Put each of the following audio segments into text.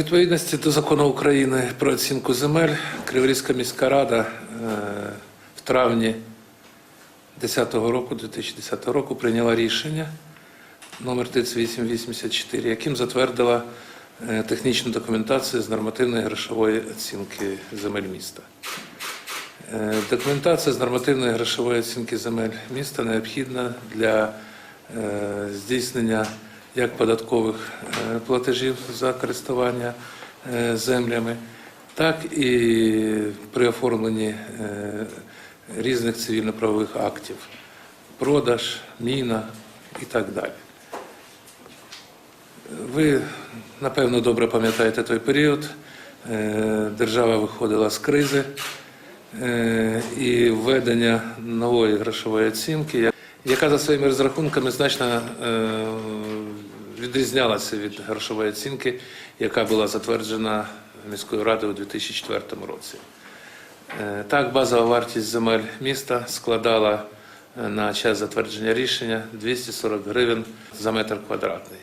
Відповідності до закону України про оцінку земель Криворізька міська рада е, в травні 10 року, 2010 року прийняла рішення номер 3884, яким затвердила е, технічну документацію з нормативної грошової оцінки земель міста. Е, Документація з нормативної грошової оцінки земель міста необхідна для здійснення як податкових е, платежів за користування е, землями, так і при оформленні е, різних цивільно-правових актів, продаж, міна і так далі. Ви, напевно, добре пам'ятаєте той період. Держава виходила з кризи і введення нової грошової оцінки, яка за своїми розрахунками значно відрізнялася від грошової оцінки, яка була затверджена міською радою у 2004 році. Е, Так, базова вартість земель міста складала е, на час затвердження рішення 240 гривень за метр квадратний.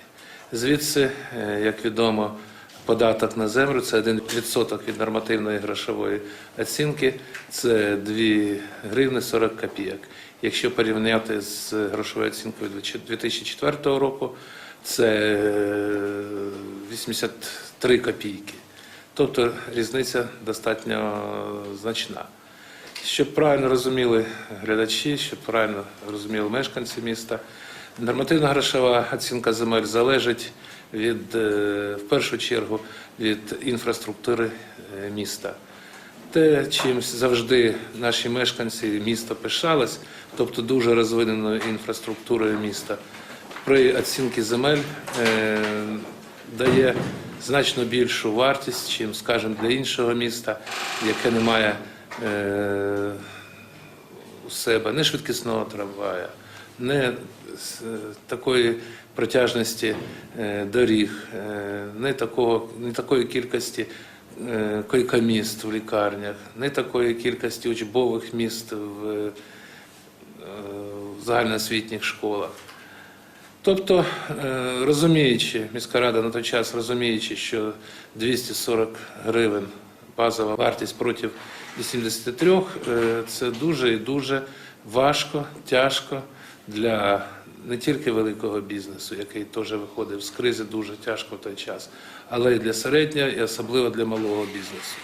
Звідси, е, як відомо, податок на землю це 1% від нормативної грошової оцінки, це 2 гривни 40 копійок. Якщо порівняти з грошовою оцінкою 2004 року, це е, 83 копійки. Тобто різниця достатньо значна. Щоб правильно розуміли глядачі, щоб правильно розуміли мешканці міста, нормативна грошова оцінка земель залежить від, е, в першу чергу від інфраструктури е, міста. Те, чим завжди наші мешканці міста пишались, тобто дуже розвиненою інфраструктурою міста, при оцінці земель е, дає значно більшу вартість, чим, скажімо, для іншого міста, яке не має е, у себе не швидкісного трамвая, не такої протяжності е, доріг, е, не, такого, не такої кількості е, койкоміст в лікарнях, не такої кількості учбових міст е, в загальноосвітніх школах. Тобто, е, розуміючи, міська рада на той час розуміючи, що 240 гривень базова вартість проти 83, е, це дуже і дуже важко, тяжко для не тільки великого бізнесу, який теж виходив з кризи дуже тяжко в той час, але й для середнього і особливо для малого бізнесу.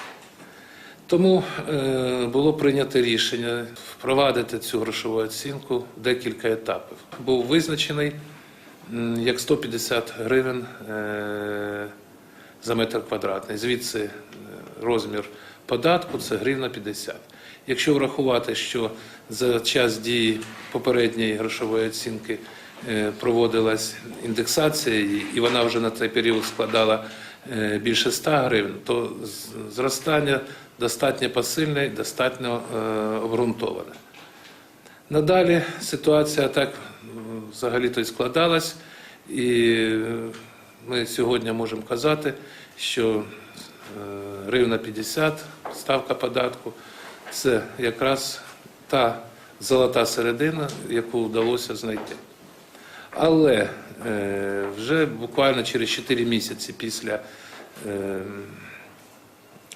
Тому е, було прийнято рішення впровадити цю грошову оцінку в декілька етапів. Був визначений як 150 гривень е, за метр квадратний. Звідси е, розмір податку це гривна 50. Якщо врахувати, що за час дії попередньої грошової оцінки е, проводилась індексація, і вона вже на цей період складала більше 100 гривень, то зростання достатньо посильне, і достатньо обґрунтоване. Надалі ситуація так взагалі-то і складалась, і е, ми сьогодні можемо казати, що е, гривна 50 ставка податку це якраз та золота середина, яку вдалося знайти. Але е, вже буквально через 4 місяці після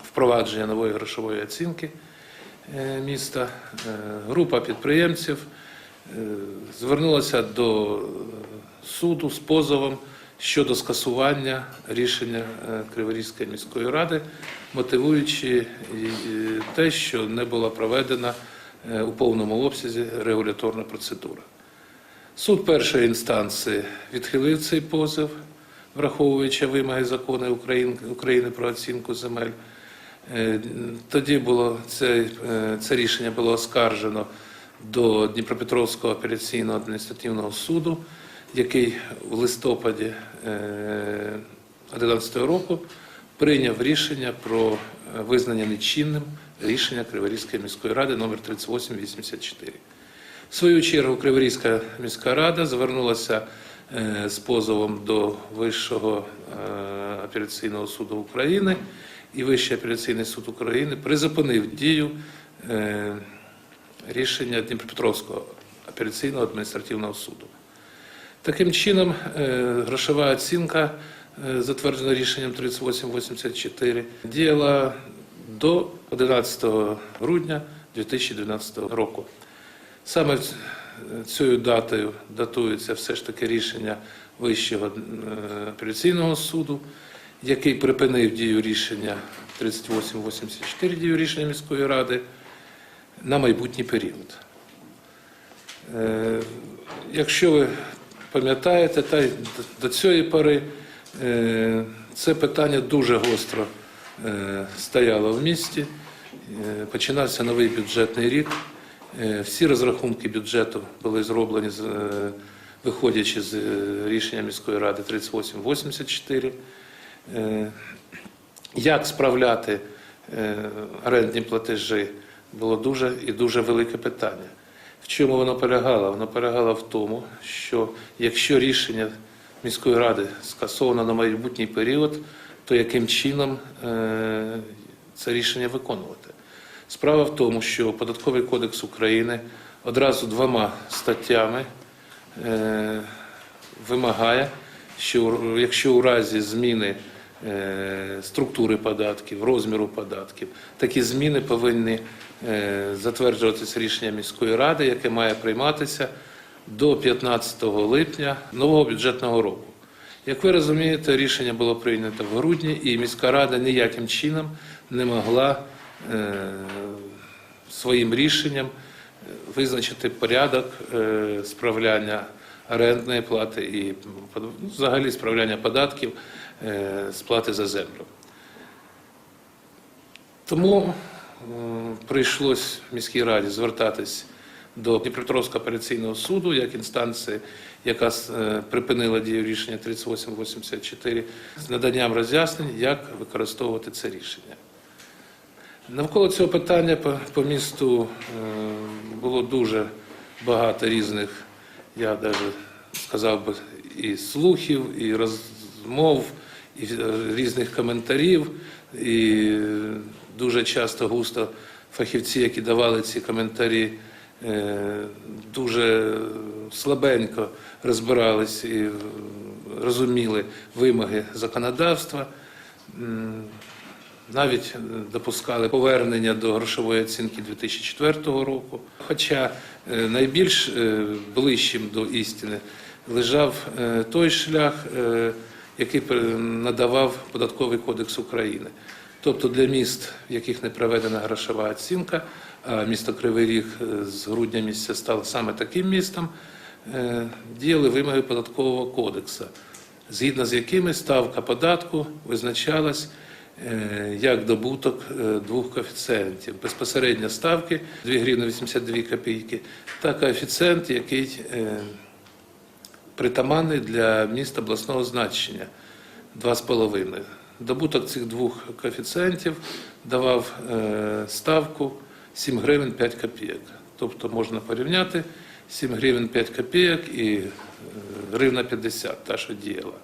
впровадження нової грошової оцінки міста, група підприємців звернулася до суду з позовом щодо скасування рішення е, Криворізької міської ради, мотивуючи і те, що не була проведена е, у повному обсязі регуляторна процедура. Суд першої інстанції відхилив цей позов, враховуючи вимоги закону України, про оцінку земель. Е, Тоді було це, е, це рішення було оскаржено до Дніпропетровського апеляційного адміністративного суду, який в листопаді 2011 року прийняв рішення про е, визнання нечинним рішення Криворізької міської ради номер 3884. В свою чергу Криворізька міська рада звернулася е, з позовом до Вищого е, апеляційного суду України, і Вищий апеляційний суд України призупинив дію е, рішення Дніпропетровського апеляційного адміністративного суду. Таким чином, е, грошова оцінка е, затверджена рішенням 3884, діяла до 11 грудня 2012 року. Саме цією датою датується все ж таки рішення Вищого е, апеляційного суду, який припинив дію рішення 3884, дію рішення міської ради на майбутній період. Е, Якщо ви пам'ятаєте, та й до цієї пори е, це питання дуже гостро е, стояло в місті. Починався новий бюджетний рік. Всі розрахунки бюджету були зроблені, виходячи з рішення міської ради 3884. Е, Як справляти орендні платежі було дуже і дуже велике питання. В чому воно полягало? Воно полягало в тому, що якщо рішення міської ради скасовано на майбутній період, то яким чином е, це рішення виконувати? Справа в тому, що Податковий кодекс України одразу двома статтями е, вимагає, що якщо у разі зміни структури податків, розміру податків, такі зміни повинні е, затверджуватися рішенням міської ради, яке має прийматися до 15 липня нового бюджетного року. Як ви розумієте, рішення було прийнято в грудні, і міська рада ніяким чином не могла е, своїм рішенням е, визначити порядок е, справляння орендної плати і ну, взагалі справляння податків е, сплати за землю. Тому м, прийшлось міській раді звертатись до Дніпропетровського апеляційного суду як інстанції, яка е, припинила дію рішення 3884 з наданням роз'яснень, як використовувати це рішення. Навколо цього питання по, місту е, було дуже багато різних, я навіть сказав би, і слухів, і розмов, і е, різних коментарів. І е, дуже часто густо фахівці, які давали ці коментарі, е, дуже слабенько розбирались і розуміли вимоги законодавства. Навіть допускали повернення до грошової оцінки 2004 року. Хоча найбільш ближчим до істини лежав той шлях, який надавав Податковий кодекс України. Тобто для міст, в яких не проведена грошова оцінка, а місто Кривий Ріг е, з грудня місяця стало саме таким містом, е, діяли вимоги Податкового кодексу, згідно з якими ставка податку визначалась е, як добуток двох коефіцієнтів. Безпосередньо ставки 2 гривні 82 копійки та коефіцієнт, який притаманний для міст обласного значення 2,5. Добуток цих двох коефіцієнтів давав е, ставку 7 гривень 5 копійок. Тобто можна порівняти 7 гривень 5 копійок і е, гривна 50, та, що діяла.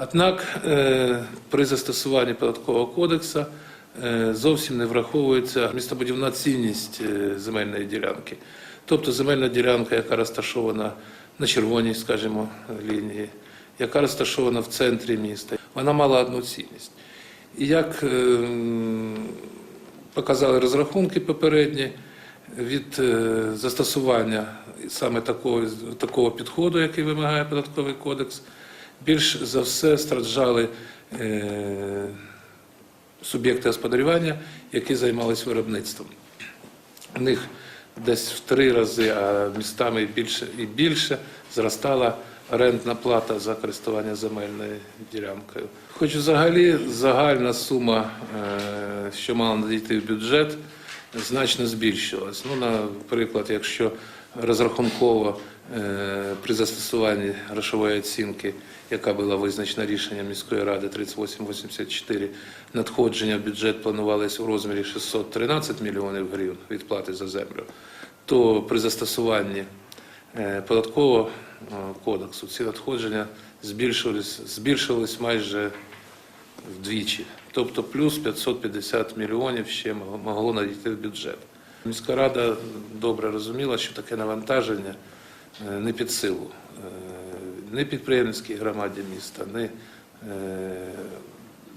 Однак е, при застосуванні податкового кодексу зовсім не враховується містобудівна цінність земельної ділянки. Тобто земельна ділянка, яка розташована на червоній, скажімо, лінії, яка розташована в центрі міста, вона мала одну цінність. І як е, показали розрахунки попередні, від е, застосування саме такого, такого підходу, який вимагає податковий кодекс, більш за все страждали е, суб'єкти господарювання, які займалися виробництвом. У них десь в три рази, а містами і більше і більше зростала орендна плата за користування земельною ділянкою. Хоч взагалі загальна сума, е, що мала надійти в бюджет, значно збільшилась. Ну, наприклад, якщо розрахунково е, при застосуванні грошової оцінки, яка була визначена рішенням міської ради 3884, надходження в бюджет планувалися у розмірі 613 мільйонів гривень відплати за землю, то при застосуванні е, податкового е, кодексу ці надходження збільшились, збільшились майже вдвічі. Тобто плюс 550 мільйонів ще могло- надійти в бюджет. Міська рада добре розуміла, що таке навантаження е, не під силу е, ні підприємницькій громаді міста, ні е,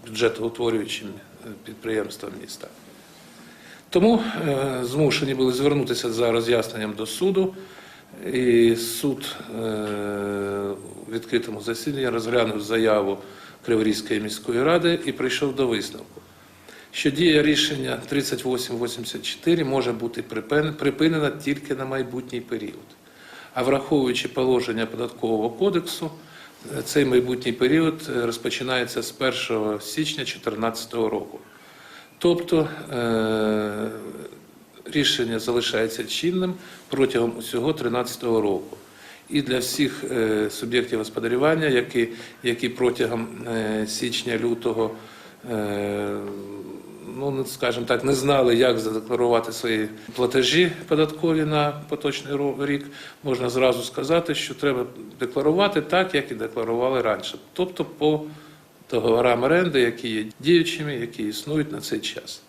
бюджетоутворюючим е, підприємствам міста. Тому е, змушені були звернутися за роз'ясненням до суду, і суд у відкритому засіданні розглянув заяву Криворізької міської ради і прийшов до висновку, що дія рішення 3884 може бути припинена тільки на майбутній період. А враховуючи положення податкового кодексу, е, цей майбутній період е, розпочинається з 1 січня 2014 року. Тобто е, рішення залишається чинним протягом усього 2013 року. І для всіх суб'єктів господарювання, які, протягом січня-лютого, ну скажімо так, не знали, як задекларувати свої платежі податкові на поточний рік, можна зразу сказати, що треба декларувати так, як і декларували раніше, тобто по договорам оренди, які є діючими, які існують на цей час.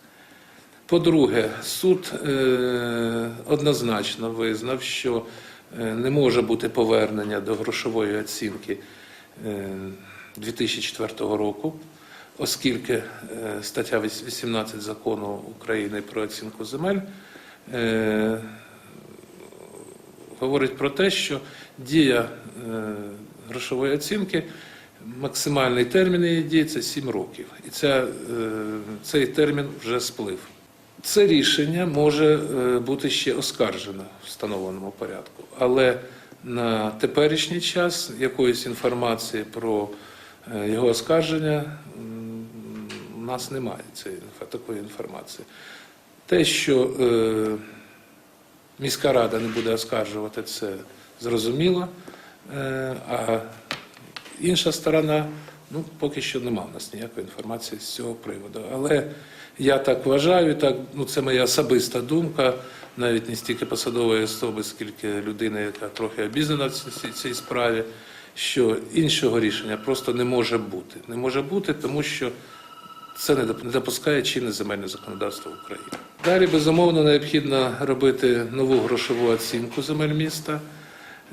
По-друге, суд е, однозначно визнав, що е, не може бути повернення до грошової оцінки е, 2004 року, оскільки е, стаття 18 закону України про оцінку земель е, говорить про те, що дія е, грошової оцінки, максимальний термін її дії це 7 років. І ця, цей термін вже сплив. Це рішення може бути ще оскаржено в встановленому порядку, але на теперішній час якоїсь інформації про його оскарження нас немає цієї, такої інформації. Те, що е, міська рада не буде оскаржувати, це зрозуміло. Е, А інша сторона, ну, поки що немає у нас ніякої інформації з цього приводу. Але я так вважаю, так, ну, це моя особиста думка, навіть не стільки посадової особи, скільки людини, яка трохи обізнана в цій, цій справі, що іншого рішення просто не може бути. Не може бути, тому що це не допускає чинне земельне законодавство України. Далі, безумовно, необхідно робити нову грошову оцінку земель міста,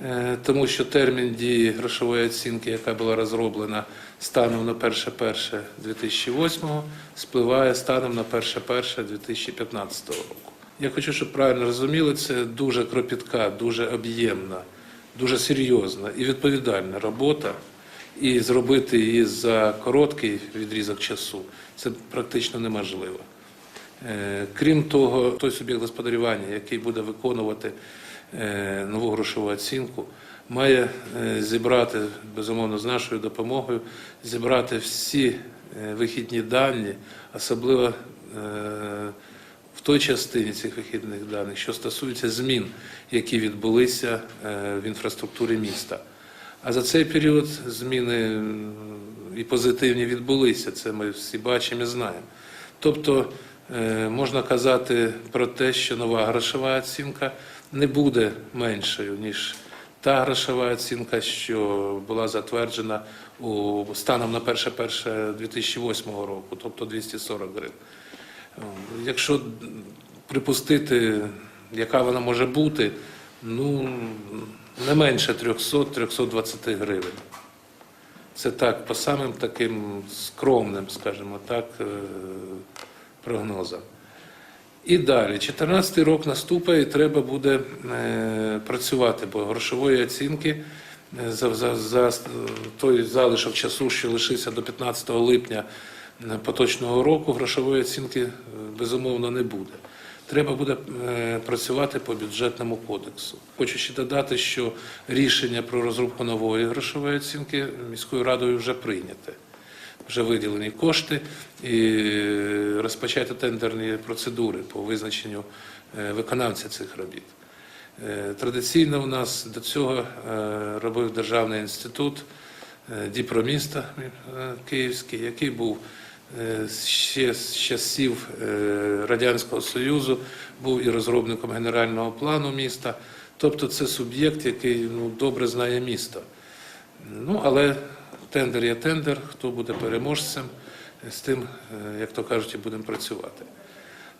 е, тому що термін дії грошової оцінки, яка була розроблена станом на 1.1.2008, спливає станом на 1.1.2015 року. Я хочу, щоб правильно розуміли, це дуже кропітка, дуже об'ємна, дуже серйозна і відповідальна робота. І зробити її за короткий відрізок часу це практично неможливо. Е, Крім того, той суб'єкт господарювання, який буде виконувати е, нову грошову оцінку, має е, зібрати, безумовно, з нашою допомогою, зібрати всі вихідні дані, особливо в той частині цих вихідних даних, що стосується змін, які відбулися в інфраструктурі міста. А за цей період зміни і позитивні відбулися, це ми всі бачимо і знаємо. Тобто е, можна казати про те, що нова грошова оцінка не буде меншою, ніж та грошова оцінка, що була затверджена у, станом на 1.1.2008 року, тобто 240 гривень. Якщо припустити, яка вона може бути, ну не менше 300-320 гривень. Це так, по самим таким скромним, скажімо так, е, прогнозам. І далі, 14 рік наступає, і треба буде е, працювати, бо грошової оцінки е, за, за, за той залишок часу, що лишився до 15 липня поточного року, грошової оцінки безумовно не буде. Треба буде е, працювати по бюджетному кодексу. Хочу ще додати, що рішення про розробку нової грошової оцінки міською радою вже прийняте. Вже виділені кошти і розпочати тендерні процедури по визначенню е, виконавця цих робіт. Е, Традиційно у нас до цього е, робив Державний інститут е, Діпроміста е, Київський, який був е, ще з часів е, Радянського Союзу, був і розробником генерального плану міста. Тобто це суб'єкт, який ну, добре знає місто. Ну, але тендер є тендер, хто буде переможцем, з тим, е, як то кажуть, і будемо працювати.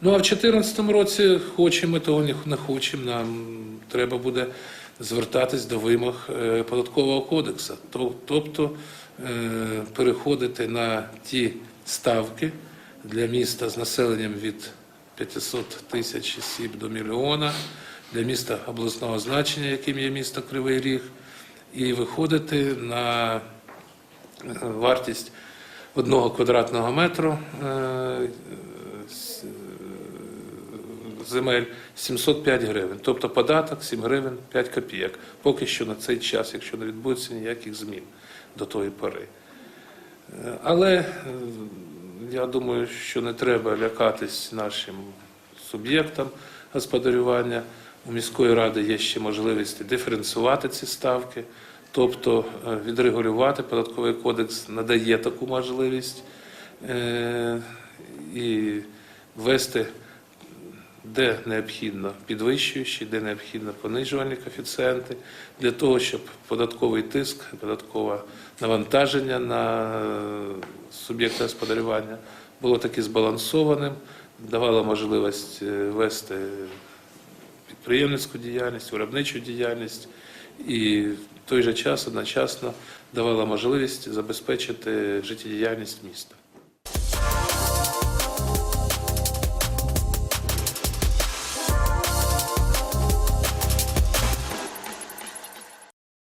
Ну а в 2014 році хочемо, того не- хочемо, нам треба буде звертатись до вимог е, податкового кодексу. Тобто е, переходити на ті ставки для міста з населенням від 500 тисяч осіб до мільйона, для міста обласного значення, яким є місто Кривий Ріг, і виходити на е, вартість одного квадратного метру е, земель 705 гривень. Тобто податок 7 гривень 5 копійок. Поки що на цей час, якщо не відбудеться ніяких змін до тої пори. Але е, я думаю, що не треба лякатись нашим суб'єктам господарювання. У міської ради є ще можливість диференціювати ці ставки, тобто е, відрегулювати. Податковий кодекс надає таку можливість е, і ввести де необхідно підвищуючі, де необхідно понижувальні коефіцієнти, для того, щоб податковий тиск, податкове навантаження на е, суб'єкти господарювання було таки збалансованим, давало можливість е, вести підприємницьку діяльність, виробничу діяльність і в той же час одночасно давала можливість забезпечити життєдіяльність міста.